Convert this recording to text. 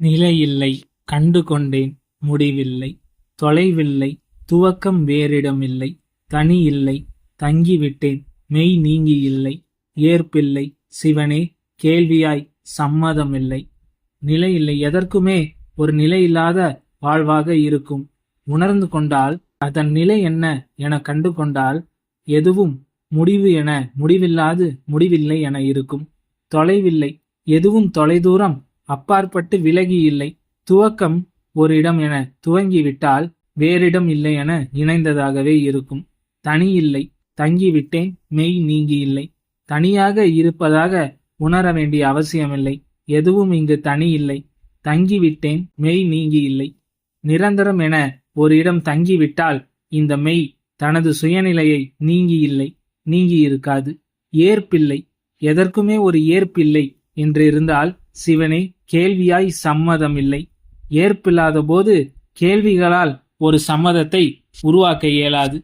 நிலையில்லை கண்டு கொண்டேன் முடிவில்லை. தொலைவில்லை துவக்கம் வேறிடமில்லை. தனி இல்லை தங்கிவிட்டேன் மெய் நீங்கி இல்லை ஏற்பில்லை சிவனே கேள்வியாய் சம்மதமில்லை. நிலையில்லை எதற்குமே ஒரு நிலையில்லாத வாழ்வாக இருக்கும். உணர்ந்து கொண்டால் அதன் நிலை என்ன என கண்டு கொண்டால் எதுவும் முடிவு என முடிவில்லாது முடிவில்லை என இருக்கும். தொலைவில்லை எதுவும் தொலைதூரம் அப்பாற்பட்டு விலகி இல்லை. துவக்கம் ஒரு இடம் என துவங்கிவிட்டால் வேறிடம் இல்லை என இணைந்ததாகவே இருக்கும். தனி இல்லை. தங்கிவிட்டேன். மெய் நீங்கி இல்லை. தனியாக இருப்பதாக உணர வேண்டிய அவசியமில்லை. எதுவும் இங்கு தனி இல்லை. தங்கிவிட்டேன். மெய் நீங்கி இல்லை. நிரந்தரம் என ஒரு இடம் தங்கிவிட்டால் இந்த மெய் தனது சுயநிலையை நீங்கி இல்லை. நீங்கி இருக்காது. ஏற்பில்லை. எதற்குமே ஒரு ஏற்பில்லை என்று இருந்தால் சிவனே கேள்வியாய் சம்மதம் இல்லை ஏற்பில்லாத போது கேள்விகளால் ஒரு சம்மதத்தை உருவாக்க இயலாது.